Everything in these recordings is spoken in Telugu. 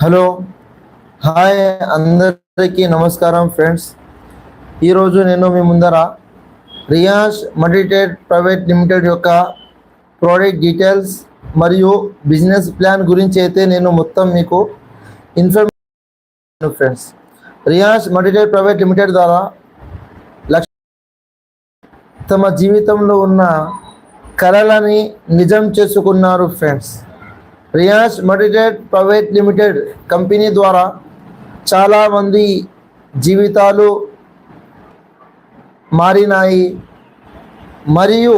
హలో. హాయ్ అందరికీ నమస్కారం ఫ్రెండ్స్. ఈరోజు నేను మీ ముందర రియాష్ మల్టీటెడ్ ప్రైవేట్ లిమిటెడ్ యొక్క ప్రోడక్ట్ డీటెయిల్స్ మరియు బిజినెస్ ప్లాన్ గురించి అయితే నేను మొత్తం మీకు information friends. Riyash multitrade private limited ద్వారా లక్ష తమ జీవితంలో ఉన్న కళలని నిజం చేసుకున్నారు ఫ్రెండ్స్. రియాజ్ మెడిటేట్ ప్రైవేట్ లిమిటెడ్ కంపెనీ ద్వారా చాలామంది జీవితాలు మారినాయి. మరియు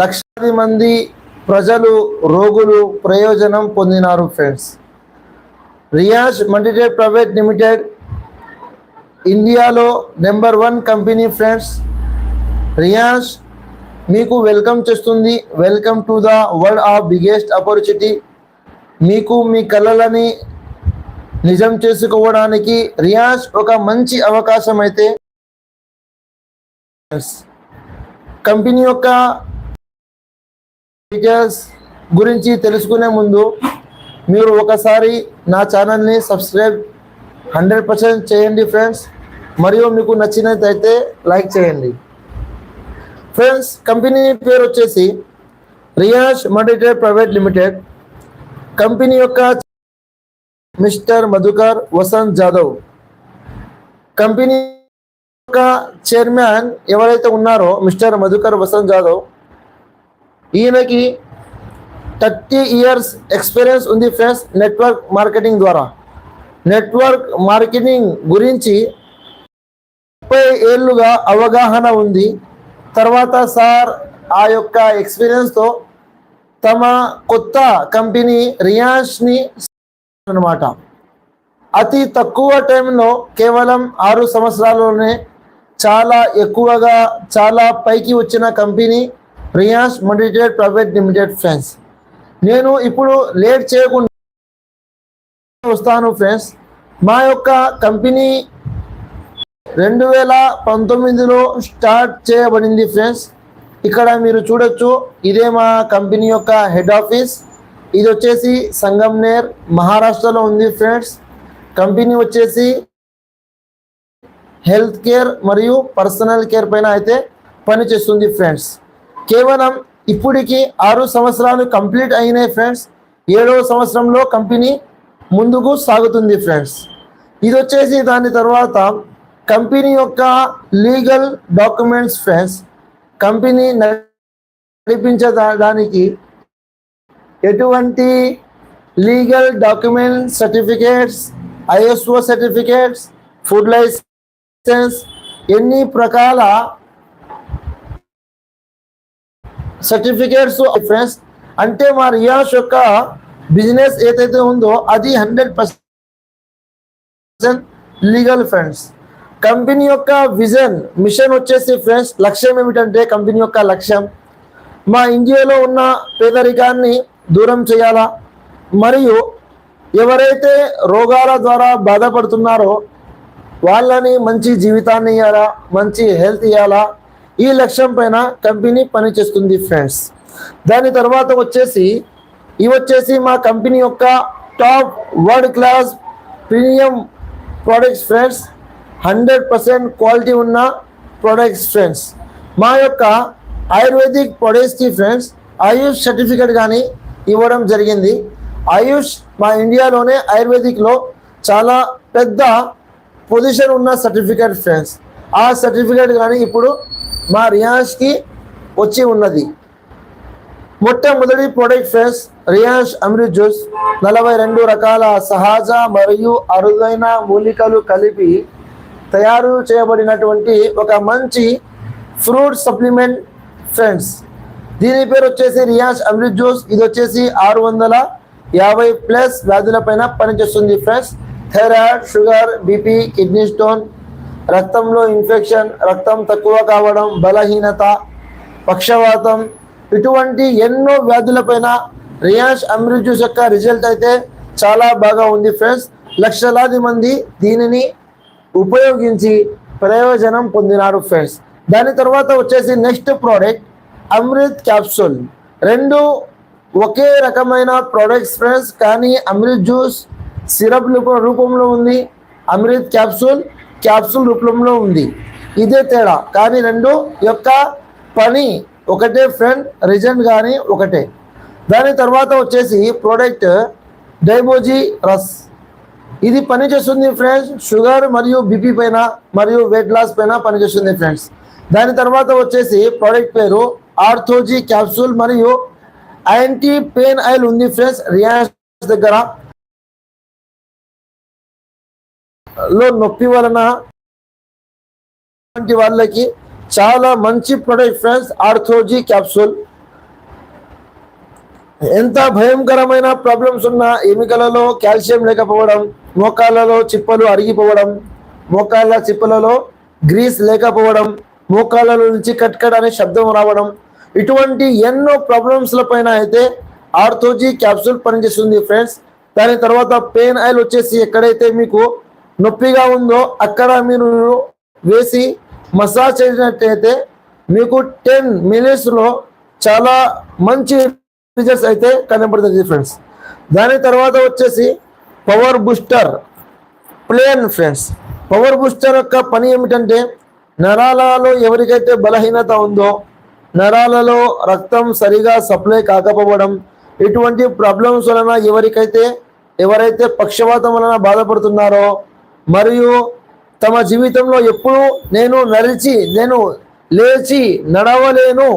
లక్షలాది మంది ప్రజలు రోగులు ప్రయోజనం పొందినారు friends. Riyaz multitrade private limited ఇండియాలో number one company friends. Riyaz మీకు వెల్కమ్ చేస్తుంది. Welcome to the world of biggest opportunity మీకు మీ కళలని నిజం చేసుకోవడానికి రియాజ్ ఒక మంచి అవకాశం అయితే. కంపెనీ యొక్క డీటెయిల్స్ గురించి తెలుసుకునే ముందు మీరు ఒకసారి నా ఛానల్ని సబ్స్క్రైబ్ హండ్రెడ్ పర్సెంట్ చేయండి ఫ్రెండ్స్ మరియు మీకు నచ్చినట్లయితే లైక్ చేయండి. ఫ్రెండ్స్ కంపెనీ పేరు వచ్చేసి Riyash multitrade private limited. Company యొక్క మిస్టర్ మధుకర్ వసంత్ జాదవ్. కంపెనీ యొక్క చైర్మన్ ఎవరైతే ఉన్నారో మిస్టర్ మధుకర్ వసంత్ జాదవ్. ఈయనకి థర్టీ ఇయర్స్ ఎక్స్పీరియన్స్ ఉంది ఫ్రెండ్స్ నెట్వర్క్ మార్కెటింగ్ ద్వారా. నెట్వర్క్ మార్కెటింగ్ గురించి ముప్పై ఏళ్ళుగా అవగాహన ఉంది. తర్వాత సార్ ఆ యొక్క ఎక్స్పీరియన్స్తో తమ కొత్త కంపెనీ రియాష్ని అనమాట అతి తక్కువ టైంలో కేవలం ఆరు సంవత్సరాల్లోనే చాలా ఎక్కువగా చాలా పైకి వచ్చిన company Riyash multitrade private limited friends. నేను ఇప్పుడు లేట్ చేయకుండా వస్తాను ఫ్రెండ్స్. మా యొక్క కంపెనీ రెండు వేల పంతొమ్మిదిలో స్టార్ట్ చేయబడింది ఫ్రెండ్స్. ఇక్కడ మీరు చూడొచ్చు ఇదే మా కంపెనీ యొక్క హెడ్ ఆఫీస్. ఇది వచ్చేసి సంగంనేర్ మహారాష్ట్రలో ఉంది ఫ్రెండ్స్. కంపెనీ వచ్చేసి హెల్త్ కేర్ మరియు పర్సనల్ కేర్ పైన అయితే పనిచేస్తుంది ఫ్రెండ్స్. కేవలం ఇప్పటికి ఆరు సంవత్సరాలు కంప్లీట్ అయినాయి ఫ్రెండ్స్. ఏడవ సంవత్సరంలో కంపెనీ ముందుకు సాగుతుంది ఫ్రెండ్స్. ఇది వచ్చేసి దాని తర్వాత కంపెనీ యొక్క లీగల్ డాక్యుమెంట్స్ ఫ్రెండ్స్ కంపెనీ నడిపించడానికి ఎటువంటి legal document certificates ISO certificates food licence ఎన్ని ప్రకాల సర్టిఫికేట్స్ ఫ్రెండ్స్? అంటే మా రియాష్ యొక్క బిజినెస్ ఏదైతే ఉందో అది hundred percent legal friends. Company యొక్క విజన్ మిషన్ వచ్చేసి ఫ్రెండ్స్ లక్ష్యం ఏమిటంటే కంపెనీ యొక్క లక్ష్యం. మా ఇండియాలో ఉన్న పేదరికాన్ని దూరం చేయాలా? మరియు ఎవరైతే రోగాల ద్వారా బాధపడుతున్నారో వాళ్ళని మంచి జీవితాన్ని ఇవ్వాలా మంచి హెల్త్ ఇవ్వాలా ఈ లక్ష్యం పైన కంపెనీ పనిచేస్తుంది ఫ్రెండ్స్. దాని తర్వాత వచ్చేసి ఇవి వచ్చేసి మా కంపెనీ యొక్క top world class premium products friends. Hundred percent quality ఉన్న ప్రొడక్ట్స్ ఫ్రెండ్స్. మా యొక్క ఆయుర్వేదిక్ ప్రొడక్ట్స్కి ఫ్రెండ్స్ ఆయుష్ సర్టిఫికేట్ కానీ ఇవ్వడం జరిగింది. ఆయుష్ మా ఇండియాలోనే ఆయుర్వేదిక్లో చాలా పెద్ద పొజిషన్ ఉన్న సర్టిఫికేట్ ఫ్రెండ్స్. ఆ సర్టిఫికేట్ కానీ ఇప్పుడు మా రియాన్స్కి వచ్చి ఉన్నది. మొట్టమొదటి product friends Riyans Amrit juice. నలభై రెండు రకాల సహజ మరియు అరుదైన మూలికలు కలిపి తయారు చేయబడినటువంటి ఒక మంచి ఫ్రూట్ సప్లిమెంట్ ఫ్రెండ్స్. దీని పేరు వచ్చేసి రియాజ్ అమృత్ జ్యూస్. ఇది వచ్చేసి ఆరు వందల యాభై ప్లస్ వ్యాధులపైన పనిచేస్తుంది friends. Thyroid sugar BP kidney stone రక్తంలో ఇన్ఫెక్షన్ రక్తం తక్కువ కావడం బలహీనత పక్షవాతం ఇటువంటి ఎన్నో వ్యాధులపైన రియాజ్ అమృత్ జ్యూస్ యొక్క రిజల్ట్ అయితే చాలా బాగా ఉంది ఫ్రెండ్స్. లక్షలాది మంది దీనిని ఉపయోగించి ప్రయోజనం పొందినారు ఫ్రెండ్స్. దాని తర్వాత వచ్చేసి నెక్స్ట్ ప్రోడక్ట్ అమృత్ క్యాప్సూల్. రెండు ఒకే రకమైన ప్రోడక్ట్స్ ఫ్రెండ్స్ కానీ అమృత్ జ్యూస్ సిరప్ రూపంలో ఉంది అమృత్ క్యాప్సూల్ క్యాప్సూల్ రూపంలో ఉంది. ఇదే తేడా. కానీ రెండు యొక్క పని ఒకటే ఫ్రెండ్ రిజల్ట్ కానీ ఒకటే. దాని తర్వాత వచ్చేసి ప్రోడక్ట్ డైబోజీ రస్. ఇది పనిచేస్తుంది ఫ్రెండ్స్ షుగర్ మరియు బీపీ పైన మరియు వెయిట్ లాస్ పైన పనిచేస్తుంది ఫ్రెండ్స్ దాని తర్వాత వచ్చేసి ప్రోడక్ట్ పేరు ఆర్థోజీ క్యాప్సూల్ మరియు యాంటీ పెయిన్ ఆయిల్ ఉంది ఫ్రెండ్స్ రియాన్స్ దగ్గర. లో నొప్పి వలన వంటి వాళ్ళకి చాలా మంచి ప్రొడక్ట్ ఫ్రెండ్స్ ఆర్థోజీ క్యాప్సూల్ ఎంత భయంకరమైన ప్రాబ్లమ్స్ ఉన్న ఎముకలలో కాల్షియం లేకపోవడం మోకాళ్ళలో చిప్పలు అరిగిపోవడం మోకాళ్ళ చిప్పలలో గ్రీస్ లేకపోవడం మోకాళ్ళ నుంచి కట్కట్ అనే శబ్దం రావడం ఇటువంటి ఎన్నో ప్రాబ్లమ్స్ల పైన అయితే ఆర్థోజీ క్యాప్సూల్ పనిచేస్తుంది ఫ్రెండ్స్ దాని తర్వాత పెయిన్ ఆయిల్ వచ్చేసి ఎక్కడైతే మీకు నొప్పిగా ఉందో అక్కడ మీరు వేసి మసాజ్ చేసినట్టయితే మీకు టెన్ మినిట్స్లో చాలా మంచి రిజల్ట్స్ అయితే కనబడుతుంది ఫ్రెండ్స్ దాని తర్వాత వచ్చేసి power booster. Plain friends power booster యొక్క పని ఏమిటంటే నరాలలో ఎవరికైతే బలహీనత ఉందో నరాలలో రక్తం సరిగా సప్లై కాకపోవడం ఇటువంటి ప్రాబ్లమ్స్ వలన ఎవరికైతే ఎవరైతే పక్షవాతం వలన బాధపడుతున్నారో మరియు తమ జీవితంలో ఎప్పుడు నేను నడిచి నేను లేచి నడవలేను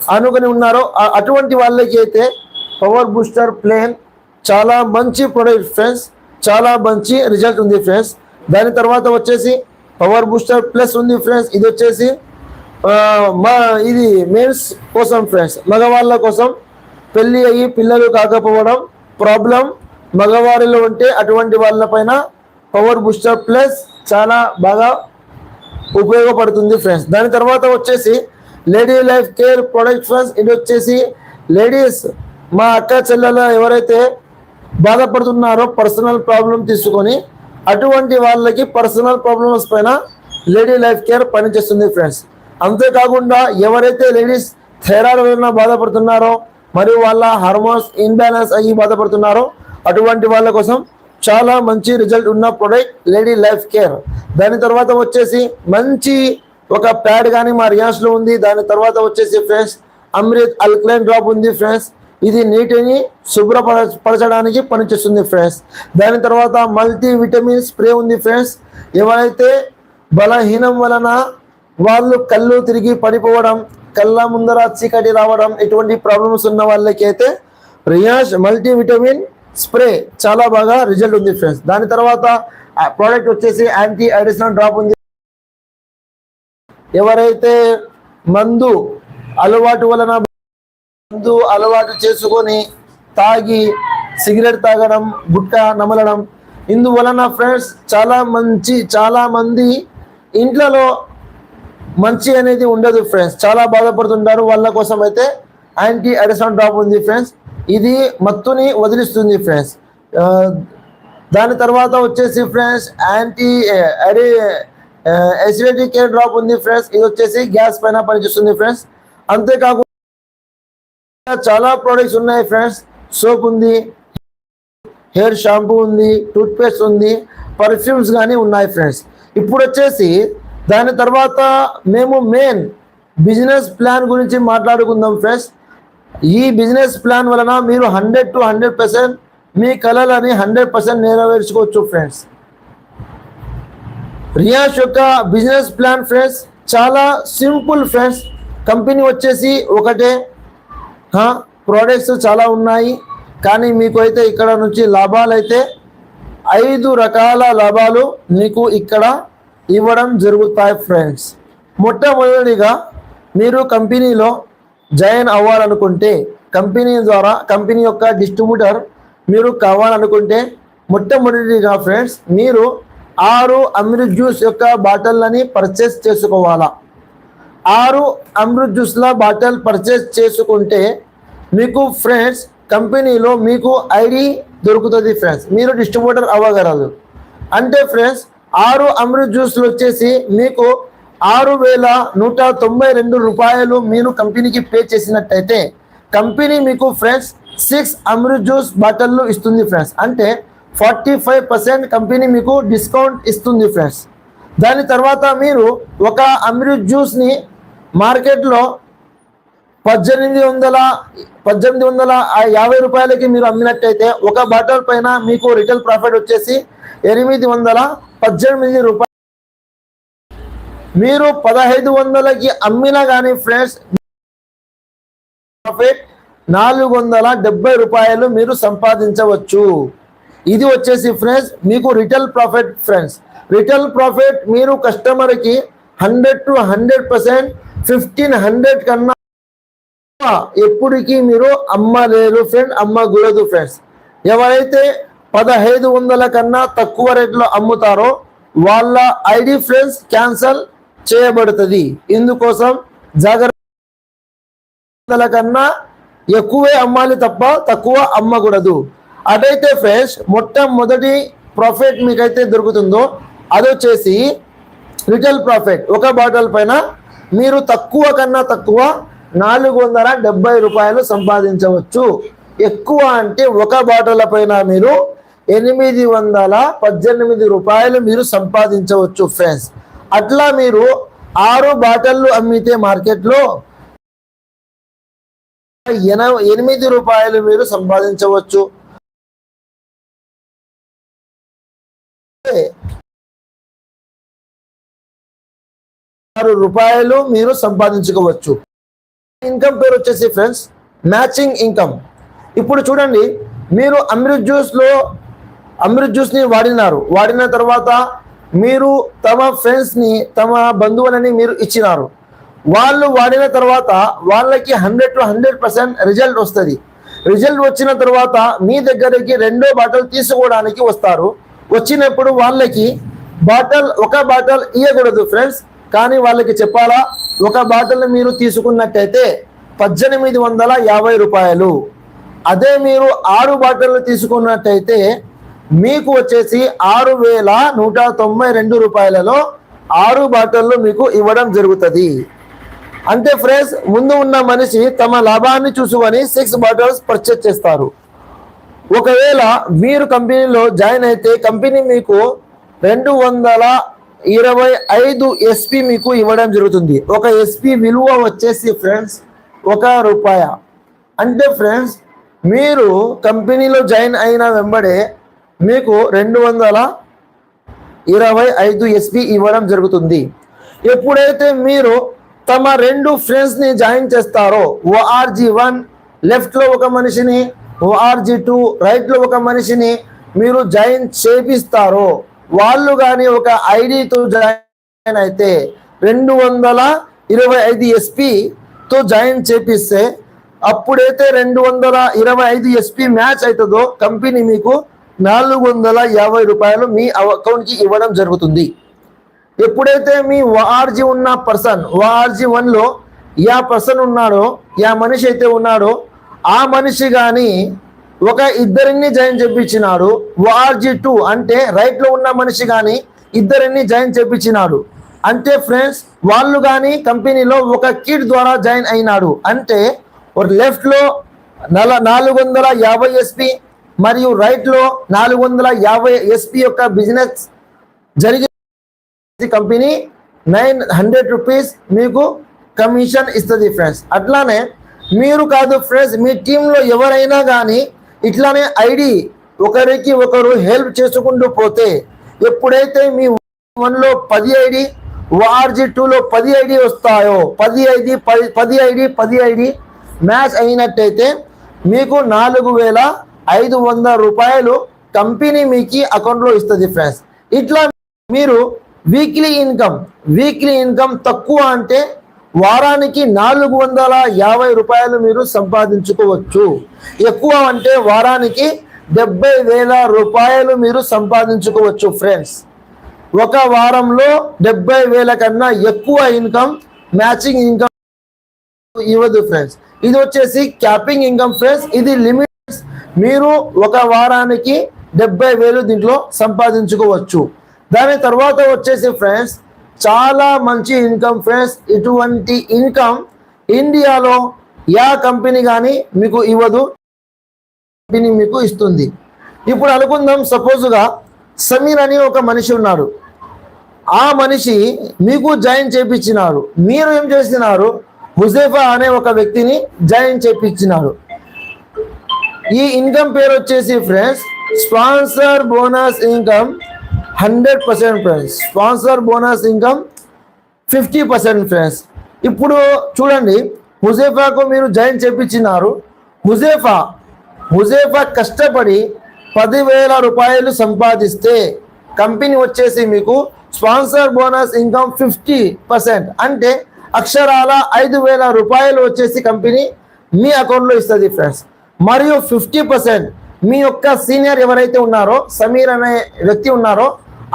అనుకుని ఉన్నారో అటువంటి వాళ్ళకి అయితే పవర్ బూస్టర్ ప్లేన్ చాలా మంచి ప్రొడక్ట్ ఫ్రెండ్స్ చాలా మంచి రిజల్ట్ ఉంది ఫ్రెండ్స్ దాని తర్వాత వచ్చేసి పవర్ బూస్టర్ ప్లస్ ఉంది ఫ్రెండ్స్ ఇది వచ్చేసి మా ఇది మెన్స్ కోసం ఫ్రెండ్స్ మగవాళ్ళ కోసం పెళ్ళి అయ్యి పిల్లలు కాకపోవడం ప్రాబ్లం మగవారిలో ఉంటే అటువంటి వాళ్ళపైన పవర్ బూస్టర్ ప్లస్ చాలా బాగా ఉపయోగపడుతుంది ఫ్రెండ్స్ దాని తర్వాత వచ్చేసి lady life care product friends ఇది వచ్చేసి లేడీస్ మా అక్క చెల్లెల ఎవరైతే బాధపడుతున్నారో పర్సనల్ ప్రాబ్లం తీసుకొని అటువంటి వాళ్ళకి పర్సనల్ ప్రాబ్లమ్స్ పైన లేడీ లైఫ్ కేర్ పనిచేస్తుంది ఫ్రెండ్స్. అంతేకాకుండా ఎవరైతే లేడీస్ థైరాయిడ్ వలన బాధపడుతున్నారో మరియు వాళ్ళ హార్మోన్స్ ఇన్బ్యాలెన్స్ అయ్యి బాధపడుతున్నారో అటువంటి వాళ్ళ కోసం చాలా మంచి రిజల్ట్ ఉన్న ప్రొడక్ట్ లేడీ లైఫ్ కేర్. దాని తర్వాత వచ్చేసి మంచి ఒక ప్యాడ్ కానీ మా రియాన్స్లో ఉంది. దాని తర్వాత వచ్చేసి ఫ్రెండ్స్ అమృత్ అల్క్లైన్ డ్రాప్ ఉంది ఫ్రెండ్స్. ఇది నీటిని శుభ్రపరచడానికి పనిచేస్తుంది ఫ్రెండ్స్. దాని తర్వాత మల్టీ విటమిన్ స్ప్రే ఉంది ఫ్రెండ్స్. ఎవరైతే బలహీనం వలన వాళ్ళు కళ్ళు తిరిగి పడిపోవడం కళ్ళ ముందర చీకటి రావడం ఇటువంటి ప్రాబ్లమ్స్ ఉన్న వాళ్ళకైతే రియాష్ మల్టీ విటమిన్ స్ప్రే చాలా బాగా రిజల్ట్ ఉంది ఫ్రెండ్స్. దాని తర్వాత ప్రోడక్ట్ వచ్చేసి యాంటీ అడిషనల్ డ్రాప్ ఉంది. ఎవరైతే మందు అలవాటు వలన మందు అలవాటు చేసుకొని తాగి సిగరెట్ తాగడం గుట్కా నమలడం ఇందువలన ఫ్రెండ్స్ చాలా మంచి చాలా మంది ఇంట్లలో మంచి అనేది ఉండదు ఫ్రెండ్స్ చాలా బాధపడుతుంటారు వాళ్ళ కోసం అయితే యాంటీ అడిసన్ డ్రాప్ ఉంది ఫ్రెండ్స్ ఇది మత్తుని వదిలిస్తుంది ఫ్రెండ్స్ దాని తర్వాత వచ్చేసి ఫ్రెండ్స్ యాంటీ అడి ఎసిడిటీ కేర్ డ్రాప్ ఉంది ఫ్రెండ్స్ ఇది వచ్చేసి గ్యాస్ పైన పనిచేస్తుంది ఫ్రెండ్స్ అంతేకాకుండా చాలా ప్రోడక్ట్స్ ఉన్నాయి ఫ్రెండ్స్ సోప్ ఉంది హెయిర్ షాంపూ ఉంది టూత్పేస్ట్ ఉంది పర్ఫ్యూమ్స్ కానీ ఉన్నాయి ఫ్రెండ్స్ ఇప్పుడు వచ్చేసి దాని తర్వాత మేము మెయిన్ బిజినెస్ ప్లాన్ గురించి మాట్లాడుకుందాం ఫ్రెండ్స్ ఈ బిజినెస్ ప్లాన్ వలన మీరు హండ్రెడ్ టు హండ్రెడ్ పర్సెంట్ మీ కళలని హండ్రెడ్ పర్సెంట్ నెరవేర్చుకోవచ్చు ఫ్రెండ్స్ రియాష్ యొక్క బిజినెస్ ప్లాన్ ఫ్రెండ్స్ చాలా సింపుల్ ఫ్రెండ్స్ కంపెనీ వచ్చేసి ఒకటే ప్రోడక్ట్స్ చాలా ఉన్నాయి. కానీ మీకు అయితే ఇక్కడ నుంచి లాభాలు అయితే ఐదు రకాల లాభాలు మీకు ఇక్కడ ఇవ్వడం జరుగుతాయి ఫ్రెండ్స్ మొట్టమొదటిగా మీరు కంపెనీలో జాయిన్ అవ్వాలనుకుంటే కంపెనీ ద్వారా కంపెనీ యొక్క డిస్ట్రిబ్యూటర్ మీరు కావాలనుకుంటే మొట్టమొదటిగా ఫ్రెండ్స్ మీరు ఆరు అమృత్ జ్యూస్ యొక్క బాటిల్లని పర్చేస్ చేసుకోవాలా. ఆరు అమృత్ జ్యూస్ల బాటిల్ పర్చేస్ చేసుకుంటే మీకు ఫ్రెండ్స్ కంపెనీలో మీకు ఐడి దొరుకుతుంది ఫ్రెండ్స్. మీరు డిస్ట్రిబ్యూటర్ అవ్వగలరు. అంటే ఫ్రెండ్స్ ఆరు అమృత్ జ్యూస్లు వచ్చేసి మీకు ఆరు వేల నూట తొంభై రెండు రూపాయలు మీరు కంపెనీకి పే చేసినట్టయితే కంపెనీ మీకు ఫ్రెండ్స్ సిక్స్ అమృత్ జ్యూస్ బాటిల్లు ఇస్తుంది ఫ్రెండ్స్. అంటే ఫార్టీ ఫైవ్ పర్సెంట్ కంపెనీ మీకు డిస్కౌంట్ ఇస్తుంది ఫ్రెండ్స్. దాని తర్వాత మీరు ఒక అమృత్ జ్యూస్ని మార్కెట్లో పద్దెనిమిది వందల పద్దెనిమిది వందల యాభై రూపాయలకి మీరు అమ్మినట్టయితే ఒక బాటల్ పైన మీకు రిటైల్ ప్రాఫిట్ వచ్చేసి ఎనిమిది వందల పద్దెనిమిది రూపాయలు మీరు పదహైదు వందలకి అమ్మినా కానీ ఫ్రెండ్స్ ప్రాఫిట్ నాలుగు వందల డెబ్బై రూపాయలు మీరు సంపాదించవచ్చు. ఇది వచ్చేసి ఫ్రెండ్స్ మీకు retail profit friends retail profit మీరు కస్టమర్కి hundred to hundred percent fifteen hundred కన్నా ఎప్పటికీ మీరు అమ్మలేరు ఫ్రెండ్ అమ్మకూడదు ఫ్రెండ్స్ ఎవరైతే పదహైదు వందల కన్నా తక్కువ రేట్లో అమ్ముతారో వాళ్ళ ఐడి ఫ్రెండ్స్ క్యాన్సల్ చేయబడుతుంది. ఇందుకోసం జాగ్రత్త వందల కన్నా ఎక్కువే అమ్మాలి తప్ప తక్కువ అమ్మకూడదు. అదైతే ఫ్రెండ్స్ మొట్టమొదటి ప్రాఫిట్ మీకైతే దొరుకుతుందో అది వచ్చేసి రిటైల్ ప్రాఫిట్ ఒక బాటిల్ పైన మీరు తక్కువ కన్నా తక్కువ నాలుగు వందల డెబ్బై రూపాయలు సంపాదించవచ్చు. ఎక్కువ అంటే ఒక బాటిల్ పైన మీరు ఎనిమిది వందల పద్దెనిమిది రూపాయలు మీరు సంపాదించవచ్చు ఫ్రెండ్స్. అట్లా మీరు ఆరు బాటళ్ళు అమ్మితే మార్కెట్లో ఎన ఎనిమిది రూపాయలు మీరు సంపాదించవచ్చు. ఆరు రూపాయలు మీరు సంపాదించుకోవచ్చు. ఇన్కమ్ పేరు వచ్చేసి ఫ్రెండ్స్ మ్యాచింగ్ ఇన్కమ్ ఇప్పుడు చూడండి మీరు అమృత్ జ్యూస్లో అమృత్ జ్యూస్ని వాడినారు. వాడిన తర్వాత మీరు తమ ఫ్రెండ్స్ని తమ బంధువులని మీరు ఇచ్చినారు. వాళ్ళు వాడిన తర్వాత వాళ్ళకి hundred to hundred percent result వస్తుంది. రిజల్ట్ వచ్చిన తర్వాత మీ దగ్గరికి రెండో బాటిల్ తీసుకోవడానికి వస్తారు. వచ్చినప్పుడు వాళ్ళకి బాటిల్ ఒక బాటిల్ ఇవ్వకూడదు ఫ్రెండ్స్ కానీ వాళ్ళకి చెప్పాలా? ఒక బాటిల్ మీరు తీసుకున్నట్టయితే పద్దెనిమిది వందల యాభై రూపాయలు. అదే మీరు ఆరు బాటిల్ తీసుకున్నట్టయితే మీకు వచ్చేసి ఆరు వేల నూట తొంభై రెండు రూపాయలలో ఆరు బాటిల్లు మీకు ఇవ్వడం జరుగుతుంది. అంటే ఫ్రెండ్స్ ముందు ఉన్న మనిషి తమ లాభాన్ని చూసుకొని సిక్స్ బాటిల్స్ పర్చేస్ చేస్తారు. ఒకవేళ మీరు కంపెనీలో జాయిన్ అయితే కంపెనీ మీకు రెండు వందల ఇరవై ఐదు ఎస్పి మీకు ఇవ్వడం జరుగుతుంది. ఒక ఎస్పి విలువ వచ్చేసి ఫ్రెండ్స్ ఒక రూపాయ. అంటే ఫ్రెండ్స్ మీరు కంపెనీలో జాయిన్ అయిన వెంబడే మీకు రెండు వందల ఇరవై ఐదు ఎస్పి ఇవ్వడం జరుగుతుంది. ఎప్పుడైతే మీరు తమ రెండు ఫ్రెండ్స్ని జాయిన్ చేస్తారో ఓఆర్జీ వన్ లెఫ్ట్లో ఒక మనిషిని ఓఆర్జీ టూ రైట్లో ఒక మనిషిని మీరు జాయిన్ చేపిస్తారో వాళ్ళు కానీ ఒక ఐడితో జాయిన్ అయితే రెండు వందల ఇరవై ఐదు ఎస్పీతో జాయిన్ చేపిస్తే అప్పుడైతే రెండు వందల ఇరవై ఐదు ఎస్పీ మ్యాచ్ అవుతుందో కంపెనీ మీకు నాలుగు వందల యాభై రూపాయలు మీ అకౌంట్కి ఇవ్వడం జరుగుతుంది. ఎప్పుడైతే మీ ఓఆర్జీ ఉన్న పర్సన్ ఓఆర్జీ వన్లో యా పర్సన్ ఉన్నాడో యా మనిషి అయితే ఉన్నాడో ఆ మనిషి కానీ ఒక ఇద్దరిని జాయిన్ చేపించినాడు. ఓఆర్జీ టూ అంటే రైట్లో ఉన్న మనిషి కానీ ఇద్దరిని జాయిన్ చేపించినాడు. అంటే ఫ్రెండ్స్ వాళ్ళు కానీ కంపెనీలో ఒక కిట్ ద్వారా జాయిన్ అయినాడు. అంటే లెఫ్ట్లో నల నాలుగు వందల యాభై ఎస్పీ మరియు రైట్లో నాలుగు వందల యాభై ఎస్పీ యొక్క బిజినెస్ జరిగి కంపెనీ నైన్ హండ్రెడ్ రూపీస్ మీకు కమిషన్ ఇస్తుంది ఫ్రెండ్స్ అట్లానే మీరు కాదు ఫ్రెండ్స్ మీ టీంలో ఎవరైనా కానీ ఇట్లానే ఐడి ఒకరికి ఒకరు హెల్ప్ చేసుకుంటూ పోతే ఎప్పుడైతే మీ వన్లో పది ఐడి ఓఆర్జీ టూలో పది ఐడి వస్తాయో పది ఐడి పది పది ఐడి పది ఐడి మ్యాచ్ అయినట్టయితే మీకు నాలుగు వేల ఐదు వందల రూపాయలు కంపెనీ మీకు అకౌంట్లో ఇస్తుంది ఫ్రెండ్స్. ఇట్లా మీరు వీక్లీ ఇన్కమ్ వీక్లీ ఇన్కమ్ తక్కువ అంటే వారానికి నాలుగు వందల యాభై రూపాయలు మీరు సంపాదించుకోవచ్చు. ఎక్కువ అంటే వారానికి డెబ్బై వేల రూపాయలు మీరు సంపాదించుకోవచ్చు ఫ్రెండ్స్ ఒక వారంలో డెబ్బై వేల కన్నా ఎక్కువ ఇన్కమ్ మ్యాచింగ్ ఇన్కమ్ ఇవ్వదు ఫ్రెండ్స్ ఇది వచ్చేసి క్యాపింగ్ ఇన్కమ్ ఫ్రెండ్స్ ఇది లిమిట్స్ మీరు ఒక వారానికి డెబ్బై వేలు దీంట్లో సంపాదించుకోవచ్చు. దాని తర్వాత వచ్చేసి ఫ్రెండ్స్ చాలా మంచి ఇన్కమ్ ఫ్రెండ్స్ ఇటువంటి ఇన్కమ్ ఇండియాలో యా కంపెనీ కానీ మీకు ఇవ్వదు. కంపెనీ మీకు ఇస్తుంది. ఇప్పుడు అనుకుందాం సపోజ్గా సమీర్ అని ఒక మనిషి ఉన్నారు. ఆ మనిషి మీకు జాయిన్ చేపించినారు. మీరు ఏం చేస్తున్నారు? హుజేఫా అనే ఒక వ్యక్తిని జాయిన్ చేపించినారు. ఈ ఇన్కమ్ పేరు వచ్చేసి friends sponsor bonus income hundred percent friends sponsor bonus income fifty percent friends ఇప్పుడు చూడండి హుజేఫాకు మీరు జాయిన్ చేపించినారు. హుజేఫా హుజేఫా కష్టపడి పదివేల రూపాయలు సంపాదిస్తే కంపెనీ వచ్చేసి మీకు sponsor bonus income fifty percent అంటే అక్షరాల ఐదు వేల రూపాయలు వచ్చేసి కంపెనీ మీ అకౌంట్లో ఇస్తుంది ఫ్రెండ్స్ మరియు ఫిఫ్టీ పర్సెంట్ మీ యొక్క సీనియర్ ఎవరైతే ఉన్నారో సమీర్ అనే వ్యక్తి ఉన్నారో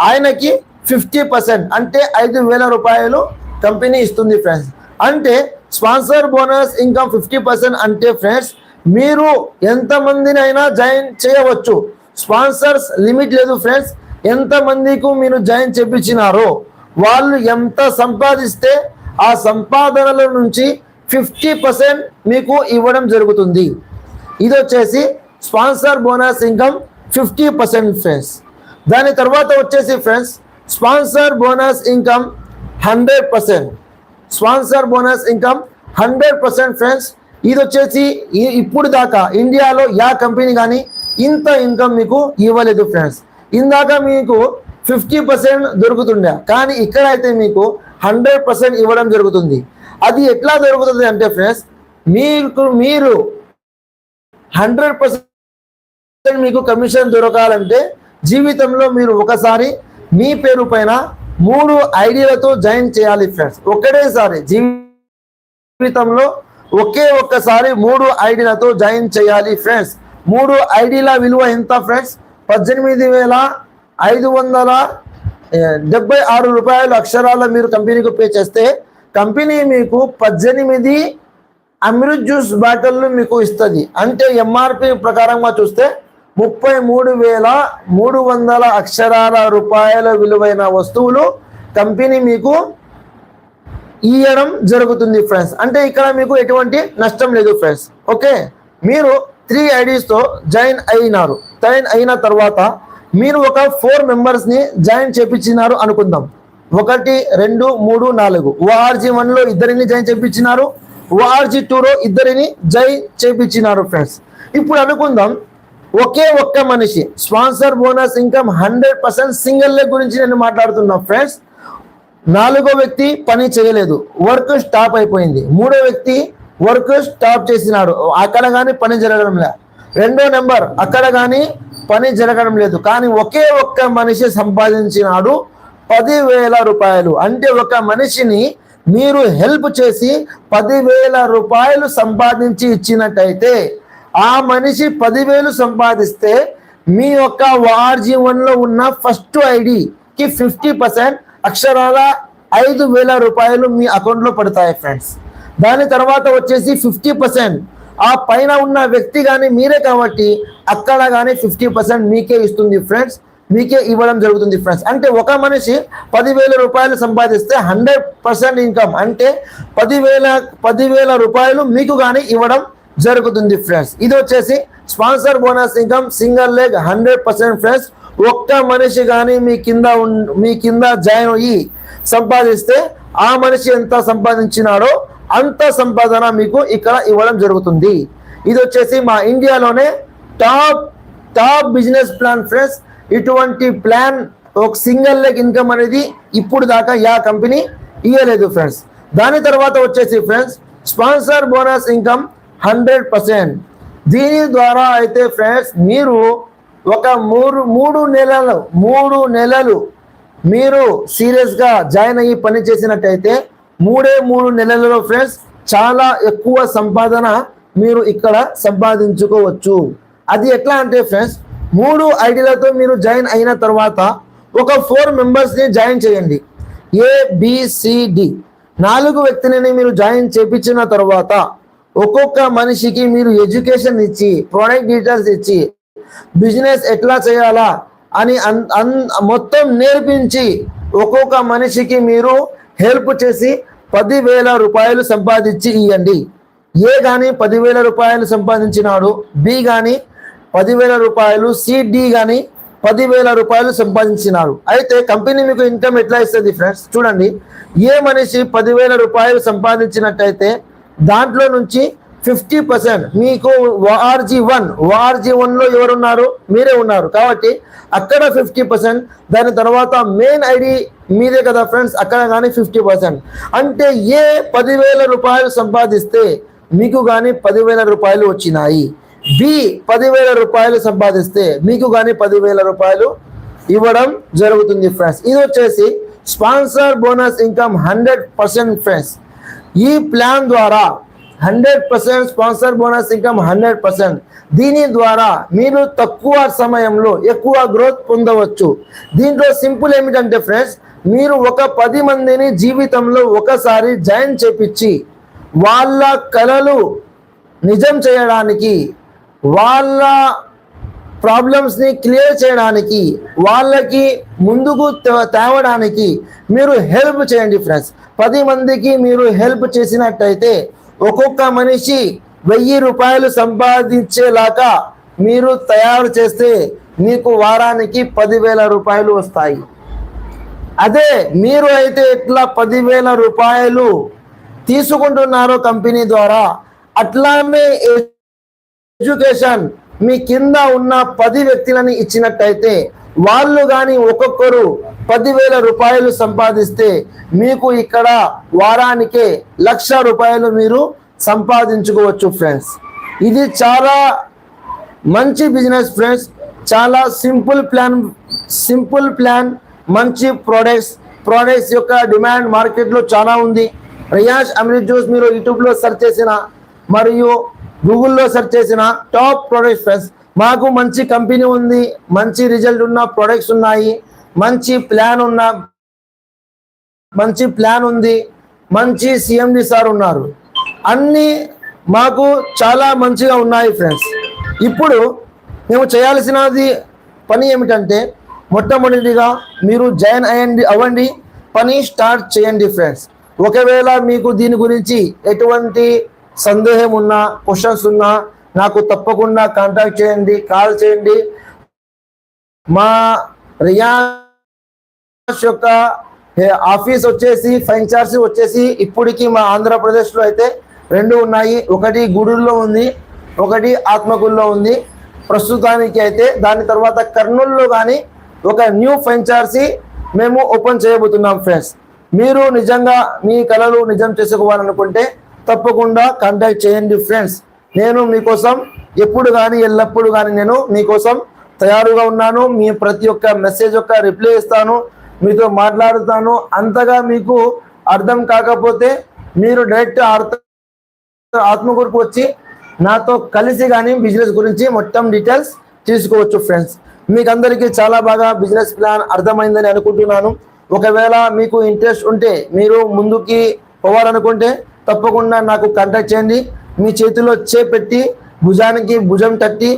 ఆయనకి ఫిఫ్టీ పర్సెంట్ అంటే ఐదు వేల రూపాయలు కంపెనీ ఇస్తుంది ఫ్రెండ్స్ అంటే స్పాన్సర్ బోనస్ ఇంకా ఫిఫ్టీ పర్సెంట్ అంటే ఫ్రెండ్స్ మీరు ఎంతమందినైనా జాయిన్ చేయవచ్చు. స్పాన్సర్స్ లిమిట్ లేదు ఫ్రెండ్స్ ఎంతమందికి మీరు జాయిన్ చేపించినారో వాళ్ళు ఎంత సంపాదిస్తే ఆ సంపాదనల నుంచి ఫిఫ్టీ పర్సెంట్ మీకు ఇవ్వడం జరుగుతుంది. ఇది వచ్చేసి sponsor bonus income fifty percent friends. దాని తర్వాత వచ్చేసి friends sponsor bonus income hundred percent. Sponsor bonus income hundred percent friends. ఇది వచ్చేసి ఇప్పుడు దాకా ఇండియాలో యా కంపెనీ కానీ ఇంత ఇన్కమ్ మీకు ఇవ్వలేదు ఫ్రెండ్స్. ఇందాక మీకు ఫిఫ్టీ పర్సెంట్ దొరుకుతుండే కానీ ఇక్కడ అయితే మీకు హండ్రెడ్ పర్సెంట్ ఇవ్వడం జరుగుతుంది. అది ఎట్లా దొరుకుతుంది అంటే ఫ్రెండ్స్ మీకు మీరు హండ్రెడ్ పర్సెంట్ మీకు కమిషన్ దొరకాలంటే జీవితంలో మీరు ఒకసారి మీ పేరు పైన మూడు ఐడియాలతో జాయిన్ చేయాలి ఫ్రెండ్స్ ఒకటేసారి జీవితంలో ఒకే ఒక్కసారి మూడు ఐడీలతో జాయిన్ చేయాలి ఫ్రెండ్స్ మూడు ఐడీల విలువ ఎంత ఫ్రెండ్స్ పద్దెనిమిది వేల ఐదు వందల డెబ్బై ఆరు రూపాయలు అక్షరాల మీరు కంపెనీకి పే చేస్తే కంపెనీ మీకు పద్దెనిమిది అమృత్ జ్యూస్ బాటిల్లు మీకు ఇస్తుంది. అంటే ఎంఆర్పి ప్రకారంగా చూస్తే ముప్పై మూడు వేల మూడు వందల అక్షరాల రూపాయల విలువైన వస్తువులు కంపెనీ మీకు ఇవ్వడం జరుగుతుంది ఫ్రెండ్స్. అంటే ఇక్కడ మీకు ఎటువంటి నష్టం లేదు ఫ్రెండ్స్. ఓకే? మీరు త్రీ ఐడీస్తో జాయిన్ అయినారు. జాయిన్ అయిన తర్వాత మీరు ఒక ఫోర్ మెంబర్స్ని జాయిన్ చేపించినారు అనుకుందాం. ఒకటి రెండు మూడు నాలుగు. ఓఆర్జీ వన్లో ఇద్దరిని జాయిన్ చేపించినారు. ఓఆర్జీ టూలో ఇద్దరిని జాయిన్ చేపించినారు ఫ్రెండ్స్. ఇప్పుడు అనుకుందాం ఒకే ఒక్క మనిషి. Sponsor bonus income hundred percent single leg గురించి నేను మాట్లాడుతున్నా ఫ్రెండ్స్ నాలుగో వ్యక్తి పని చేయలేదు. వర్క్ స్టాప్ అయిపోయింది. మూడో వ్యక్తి వర్క్ స్టాప్ చేసినాడు. అక్కడ కానీ పని జరగడం లేదు రెండో నెంబర్ అక్కడ కానీ పని జరగడం లేదు. కానీ ఒకే ఒక్క మనిషి సంపాదించినాడు పదివేల రూపాయలు. అంటే ఒక మనిషిని మీరు హెల్ప్ చేసి పదివేల రూపాయలు సంపాదించి ఇచ్చినట్టయితే ఆ మనిషి పదివేలు సంపాదిస్తే మీ యొక్క వార్ జీవన్లో ఉన్న ఫస్ట్ ఐడికి ఫిఫ్టీ పర్సెంట్ అక్షరాల ఐదు వేల రూపాయలు మీ అకౌంట్లో పడతాయి ఫ్రెండ్స్. దాని తర్వాత వచ్చేసి ఫిఫ్టీ పర్సెంట్. ఆ పైన ఉన్న వ్యక్తి కానీ మీరే కాబట్టి అక్కడ కానీ ఫిఫ్టీ పర్సెంట్ మీకే ఇస్తుంది ఫ్రెండ్స్. మీకే ఇవ్వడం జరుగుతుంది ఫ్రెండ్స్. అంటే ఒక మనిషి పదివేల రూపాయలు సంపాదిస్తే హండ్రెడ్ పర్సెంట్ ఇన్కమ్. అంటే పదివేల పదివేల రూపాయలు మీకు కానీ ఇవ్వడం జరుగుతుంది ఫ్రెండ్స్ ఇది వచ్చేసి sponsor bonus income single leg hundred percent friends ఒక్క మనిషి కానీ మీ కింద మీ కింద జాయిన్ అయ్యి సంపాదిస్తే ఆ మనిషి ఎంత సంపాదించినాడో అంత సంపాదన మీకు ఇక్కడ ఇవ్వడం జరుగుతుంది. ఇది వచ్చేసి మా ఇండియాలోనే top top business plan friends ఇటువంటి ప్లాన్ ఒక సింగిల్ లెగ్ ఇన్కమ్ అనేది ఇప్పుడు దాకా యా కంపెనీ ఇవ్వలేదు ఫ్రెండ్స్ దాని తర్వాత వచ్చేసి friends sponsor bonus income hundred percent. దీని ద్వారా అయితే ఫ్రెండ్స్ మీరు ఒక మూడు మూడు నెలలు మూడు నెలలు మీరు సీరియస్గా జాయిన్ అయ్యి పని చేసినట్టయితే మూడే మూడు నెలలలో ఫ్రెండ్స్ చాలా ఎక్కువ సంపాదన మీరు ఇక్కడ సంపాదించుకోవచ్చు. అది ఎట్లా అంటే ఫ్రెండ్స్ మూడు ఐడిలతో మీరు జాయిన్ అయిన తర్వాత ఒక ఫోర్ మెంబర్స్ని జాయిన్ చేయండి. ఏబిసిడి నాలుగు వ్యక్తిని మీరు జాయిన్ చేపించిన తర్వాత ఒక్కొక్క మనిషికి మీరు ఎడ్యుకేషన్ ఇచ్చి ప్రోడక్ట్ డీటెయిల్స్ ఇచ్చి బిజినెస్ ఎట్లా చేయాలా అని అన్ అన్ మొత్తం నేర్పించి ఒక్కొక్క మనిషికి మీరు హెల్ప్ చేసి పదివేల రూపాయలు సంపాదించి ఇవ్వండి ఏ కానీ పదివేల రూపాయలు సంపాదించినాడు బి కానీ పదివేల రూపాయలు సిడి కానీ పదివేల రూపాయలు సంపాదించినారు అయితే కంపెనీ మీకు ఇన్కమ్ ఎట్లా ఇస్తుంది ఫ్రెండ్స్ చూడండి. ఏ మనిషి పదివేల రూపాయలు సంపాదించినట్టయితే దాంట్లో నుంచి ఫిఫ్టీ పర్సెంట్ మీకు వార్జీ వన్ వార్జీ వన్లో ఎవరున్నారు? మీరే ఉన్నారు. కాబట్టి అక్కడ ఫిఫ్టీ పర్సెంట్ దాని తర్వాత మెయిన్ ఐడి మీదే కదా ఫ్రెండ్స్ అక్కడ కానీ ఫిఫ్టీ పర్సెంట్. అంటే ఏ పదివేల రూపాయలు సంపాదిస్తే మీకు కానీ పదివేల రూపాయలు వచ్చినాయి. బి పదివేల రూపాయలు సంపాదిస్తే మీకు కానీ పదివేల రూపాయలు ఇవ్వడం జరుగుతుంది ఫ్రెండ్స్. ఇది వచ్చేసి sponsor bonus income hundred percent friends. ఈ ప్లాన్ ద్వారా hundred percent sponsor bonus income hundred percent. దీని ద్వారా మీరు తక్కువ సమయంలో ఎక్కువ గ్రోత్ పొందవచ్చు. దీంట్లో సింపుల్ ఏమిటంటే ఫ్రెండ్స్ మీరు ఒక పది మందిని జీవితంలో ఒకసారి జాయిన్ చేపించి వాళ్ళ కళలు నిజం చేయడానికి వాళ్ళ ప్రాబ్లమ్స్ని క్లియర్ చేయడానికి వాళ్ళకి ముందుకు తే- తేవడానికి మీరు హెల్ప్ చేయండి ఫ్రెండ్స్ పది మందికి మీరు హెల్ప్ చేసినట్టయితే ఒక్కొక్క మనిషి వెయ్యి రూపాయలు సంపాదించేలాగా మీరు తయారు చేస్తే మీకు వారానికి పదివేల రూపాయలు వస్తాయి. అదే మీరు అయితే ఎట్లా పదివేల రూపాయలు తీసుకుంటున్నారో కంపెనీ ద్వారా అట్లానే ఎడ్యుకేషన్ మీ కింద ఉన్న పది వ్యక్తులని ఇచ్చినట్టయితే వాళ్ళు కానీ ఒక్కొక్కరు పదివేల రూపాయలు సంపాదిస్తే మీకు ఇక్కడ వారానికే లక్ష రూపాయలు మీరు సంపాదించుకోవచ్చు ఫ్రెండ్స్. ఇది చాలా మంచి బిజినెస్ ఫ్రెండ్స్. చాలా సింపుల్ ప్లాన్ సింపుల్ ప్లాన్ మంచి ప్రోడక్ట్స్ ప్రోడక్ట్స్ యొక్క డిమాండ్ మార్కెట్లో చాలా ఉంది. రియాజ్ అమ్రిత్ జ్యూస్ మీరు యూట్యూబ్లో సెర్చ్ చేసిన మరియు గూగుల్లో సెర్చ్ చేసిన టాప్ ప్రొడక్ట్ ఫ్రెండ్స్ మాకు మంచి కంపెనీ ఉంది మంచి రిజల్ట్ ఉన్న ప్రొడక్ట్స్ ఉన్నాయి మంచి ప్లాన్ ఉన్న మంచి ప్లాన్ ఉంది మంచి సిఎండి సార్ ఉన్నారు. అన్నీ మాకు చాలా మంచిగా ఉన్నాయి ఫ్రెండ్స్. ఇప్పుడు మేము చేయాల్సినది పని ఏమిటంటే మొట్టమొదటిగా మీరు జాయిన్ అయ్యండి అవ్వండి పని స్టార్ట్ చేయండి ఫ్రెండ్స్. ఒకవేళ మీకు దీని గురించి ఎటువంటి సందేహం ఉన్నా క్వశ్చన్స్ ఉన్నా నాకు తప్పకుండా కాంటాక్ట్ చేయండి కాల్ చేయండి. మా రియాజ్ యొక్క ఆఫీస్ వచ్చేసి ఫ్రాంచైజీ వచ్చేసి ఇప్పటికి మా ఆంధ్రప్రదేశ్లో అయితే రెండు ఉన్నాయి. ఒకటి గూడూరులో ఉంది ఒకటి ఆత్మకూరులో ఉంది. ప్రస్తుతానికి అయితే దాని తర్వాత కర్నూలులో కానీ ఒక న్యూ ఫ్రాంచైజీ మేము ఓపెన్ చేయబోతున్నాం ఫ్రెండ్స్ మీరు నిజంగా మీ కళలు నిజం చేసుకోవాలనుకుంటే తప్పకుండా కాంటాక్ట్ చేయండి ఫ్రెండ్స్ నేను మీకోసం ఎప్పుడు కానీ ఎల్లప్పుడు కానీ నేను మీకోసం తయారుగా ఉన్నాను. మీ ప్రతి ఒక్క మెసేజ్ యొక్క రిప్లై ఇస్తాను. మీతో మాట్లాడుతాను. అంతగా మీకు అర్థం కాకపోతే మీరు డైరెక్ట్ ఆత్మకూరుకు వచ్చి నాతో కలిసి కానీ బిజినెస్ గురించి మొత్తం డీటెయిల్స్ తీసుకోవచ్చు ఫ్రెండ్స్ మీకు అందరికీ చాలా బాగా బిజినెస్ ప్లాన్ అర్థమైందని అనుకుంటున్నాను. ఒకవేళ మీకు ఇంట్రెస్ట్ ఉంటే మీరు ముందుకి పోవాలనుకుంటే తప్పకుండా నాకు కాంటాక్ట్ చేయండి. మీ చేతిలో చేపెట్టి భుజానికి భుజం తట్టి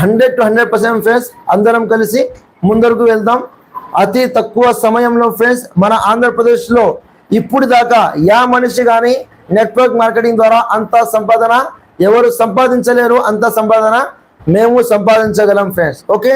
hundred to hundred percent friends అందరం కలిసి ముందరకు వెళ్దాం. అతి తక్కువ సమయంలో ఫ్రెండ్స్ మన ఆంధ్రప్రదేశ్లో ఇప్పుడు దాకా యా మనిషి కానీ నెట్వర్క్ మార్కెటింగ్ ద్వారా అంత సంపాదన ఎవరు సంపాదించలేరు అంత సంపాదన మేము సంపాదించగలం ఫ్రెండ్స్ ఓకే